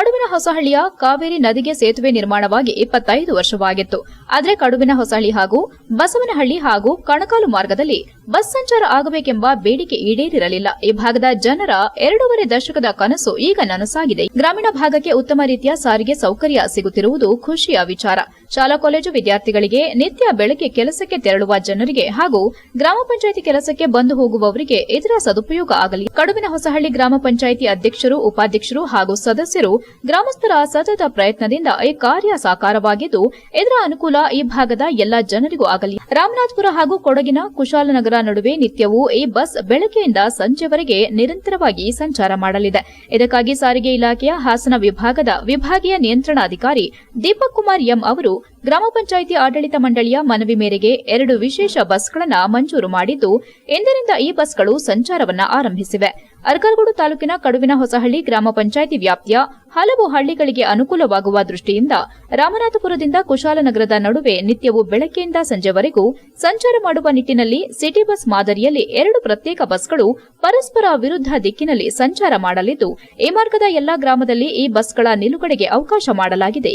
ಕಡುವಿನ ಹೊಸಹಳ್ಳಿಯ ಕಾವೇರಿ ನದಿಗೆ ಸೇತುವೆ ನಿರ್ಮಾಣವಾಗಿ ಇಪ್ಪತ್ತೈದು ವರ್ಷವಾಗಿತ್ತು. ಆದರೆ ಕಡುವಿನ ಹೊಸಹಳ್ಳಿ ಹಾಗೂ ಬಸವನಹಳ್ಳಿ ಹಾಗೂ ಕಣಕಾಲು ಮಾರ್ಗದಲ್ಲಿ ಬಸ್ ಸಂಚಾರ ಆಗಬೇಕೆಂಬ ಬೇಡಿಕೆ ಈಡೇರಿರಲಿಲ್ಲ. ಈ ಭಾಗದ ಜನರ ಎರಡೂವರೆ ದಶಕದ ಕನಸು ಈಗ ನನಸಾಗಿದೆ. ಗ್ರಾಮೀಣ ಭಾಗಕ್ಕೆ ಉತ್ತಮ ರೀತಿಯ ಸಾರಿಗೆ ಸೌಕರ್ಯ ಸಿಗುತ್ತಿರುವುದು ಖುಷಿಯ ವಿಚಾರ. ಶಾಲಾ ಕಾಲೇಜು ವಿದ್ಯಾರ್ಥಿಗಳಿಗೆ ನಿತ್ಯ ಬೆಳಗ್ಗೆ ಕೆಲಸಕ್ಕೆ ತೆರಳುವ ಜನರಿಗೆ ಹಾಗೂ ಗ್ರಾಮ ಪಂಚಾಯಿತಿ ಕೆಲಸಕ್ಕೆ ಬಂದು ಹೋಗುವವರಿಗೆ ಇದರ ಸದುಪಯೋಗ ಆಗಲಿ. ಕಡುವಿನ ಹೊಸಹಳ್ಳಿ ಗ್ರಾಮ ಪಂಚಾಯಿತಿ ಅಧ್ಯಕ್ಷರು, ಉಪಾಧ್ಯಕ್ಷರು ಹಾಗೂ ಸದಸ್ಯರು ಗ್ರಾಮಸ್ಥರ ಸತತ ಪ್ರಯತ್ನದಿಂದ ಈ ಕಾರ್ಯ ಸಾಕಾರವಾಗಿದ್ದು ಇದರ ಅನುಕೂಲ ಈ ಭಾಗದ ಎಲ್ಲ ಜನರಿಗೂ ಆಗಲಿ. ರಾಮನಾಥಪುರ ಹಾಗೂ ಕೊಡಗಿನ ಕುಶಾಲನಗರ ನಡುವೆ ನಿತ್ಯವೂ ಈ ಬಸ್ ಬೆಳಗ್ಗೆಯಿಂದ ಸಂಜೆವರೆಗೆ ನಿರಂತರವಾಗಿ ಸಂಚಾರ ಮಾಡಲಿದೆ. ಇದಕ್ಕಾಗಿ ಸಾರಿಗೆ ಇಲಾಖೆಯ ಹಾಸನ ವಿಭಾಗದ ವಿಭಾಗೀಯ ನಿಯಂತ್ರಣಾಧಿಕಾರಿ ದೀಪಕ್ ಕುಮಾರ್ ಎಂ ಅವರು ಗ್ರಾಮ ಪಂಚಾಯಿತಿ ಆಡಳಿತ ಮಂಡಳಿಯ ಮನವಿ ಮೇರೆಗೆ ಎರಡು ವಿಶೇಷ ಬಸ್ಗಳನ್ನು ಮಂಜೂರು ಮಾಡಿದ್ದು, ಇಂದಿನಿಂದ ಈ ಬಸ್ಗಳು ಸಂಚಾರವನ್ನು ಆರಂಭಿಸಿವೆ. ಅರ್ಕಲ್ಗೂಡು ತಾಲೂಕಿನ ಕಡುವಿನ ಹೊಸಹಳ್ಳಿ ಗ್ರಾಮ ಪಂಚಾಯಿತಿ ವ್ಯಾಪ್ತಿಯ ಹಲವು ಹಳ್ಳಿಗಳಿಗೆ ಅನುಕೂಲವಾಗುವ ದೃಷ್ಟಿಯಿಂದ ರಾಮನಾಥಪುರದಿಂದ ಕುಶಾಲನಗರದ ನಡುವೆ ನಿತ್ಯವೂ ಬೆಳಗ್ಗೆಯಿಂದ ಸಂಜೆವರೆಗೂ ಸಂಚಾರ ಮಾಡುವ ನಿಟ್ಟಿನಲ್ಲಿ ಸಿಟಿ ಬಸ್ ಮಾದರಿಯಲ್ಲಿ ಎರಡು ಪ್ರತ್ಯೇಕ ಬಸ್ಗಳು ಪರಸ್ಪರ ವಿರುದ್ಧ ದಿಕ್ಕಿನಲ್ಲಿ ಸಂಚಾರ ಮಾಡಲಿದ್ದು, ಈ ಮಾರ್ಗದ ಎಲ್ಲಾ ಗ್ರಾಮದಲ್ಲಿ ಈ ಬಸ್ಗಳ ನಿಲುಗಡೆಗೆ ಅವಕಾಶ ಮಾಡಲಾಗಿದೆ.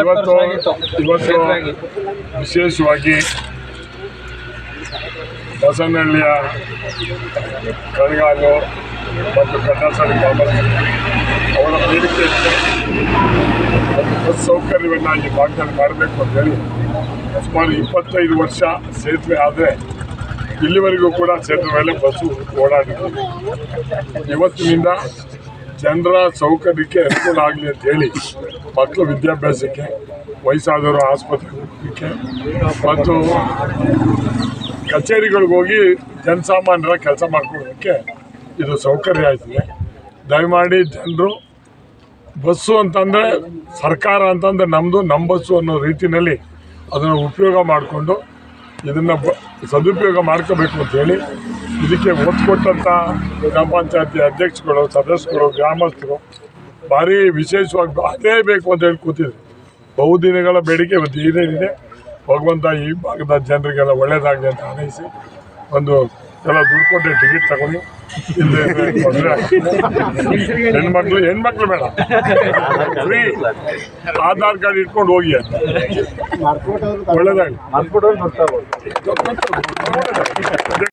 ಇವತ್ತು ಇವತ್ತು ವಿಶೇಷವಾಗಿ ಬಸವನಹಳ್ಳಿಯ ಕಣಗಾಲು ಮತ್ತು ಕನ್ನಡಸಾರಿ ಗ್ರಾಮಸ್ಥರು ಅವರ ಬೇಡಿಕೆ. ಒಂದು ಬಸ್ ಸೌಕರ್ಯವನ್ನು ಈ ಭಾಗದಲ್ಲಿ ಮಾಡಬೇಕು ಅಂತೇಳಿ ಸುಮಾರು ಇಪ್ಪತ್ತೈದು ವರ್ಷ ಸೇತುವೆ ಆದರೆ ಇಲ್ಲಿವರೆಗೂ ಕೂಡ ಸೇತುವೆ ಮೇಲೆ ಬಸ್ಸು ಓಡಾಡಿದೆ. ಇವತ್ತಿನಿಂದ ಜನರ ಸೌಕರ್ಯಕ್ಕೆ ಅನುಕೂಲ ಆಗಲಿ ಅಂತ ಹೇಳಿ ಮಕ್ಕಳು ವಿದ್ಯಾಭ್ಯಾಸಕ್ಕೆ, ವಯಸ್ಸಾದವರು ಆಸ್ಪತ್ರೆಗೆ ಮತ್ತು ಕಚೇರಿಗಳಿಗೆ ಹೋಗಿ ಜನಸಾಮಾನ್ಯರ ಕೆಲಸ ಮಾಡ್ಕೊಳ್ಳೋದಕ್ಕೆ ಇದು ಸೌಕರ್ಯ ಆಯ್ತದೆ. ದಯಮಾಡಿ ಜನರು ಬಸ್ಸು ಅಂತಂದರೆ ಸರ್ಕಾರ ಅಂತಂದರೆ ನಮ್ಮದು ನಮ್ಮ ಬಸ್ಸು ಅನ್ನೋ ರೀತಿಯಲ್ಲಿ ಅದನ್ನು ಉಪಯೋಗ ಮಾಡಿಕೊಂಡು ಇದನ್ನು ಬ ಸದುಪಯೋಗ ಮಾಡ್ಕೋಬೇಕು ಅಂತೇಳಿ ಇದಕ್ಕೆ ಒತ್ತು ಕೊಟ್ಟಂಥ ಗ್ರಾಮ ಪಂಚಾಯತಿ ಅಧ್ಯಕ್ಷಗಳು ಸದಸ್ಯರು ಗ್ರಾಮಸ್ಥರು ಭಾರಿ ವಿಶೇಷವಾಗಿ ಅದೇ ಬೇಕು ಅಂತ ಹೇಳಿ ಕೂತಿದ್ರು. ಬಹುದಿನಗಳ ಬೇಡಿಕೆ ಇವತ್ತು ಇದೇನಿದೆ ಭಗವಂತ ಈ ಭಾಗದ ಜನರಿಗೆಲ್ಲ ಒಳ್ಳೇದಾಗಲಿ ಅಂತ ಅನಿಸಿ ಒಂದು ಎಲ್ಲ ದುಡ್ಡು ಕೊಟ್ಟೆ ಟಿಕೆಟ್ ತಗೊಂಡು ಹೆಣ್ಮಕ್ಳು ಹೆಣ್ಮಕ್ಳು ಬೇಡ. ಫ್ರೀ ಆಧಾರ್ ಕಾರ್ಡ್ ಇಟ್ಕೊಂಡು ಹೋಗಿ ಅಂತ. ಒಳ್ಳೇದಾಗಲಿ.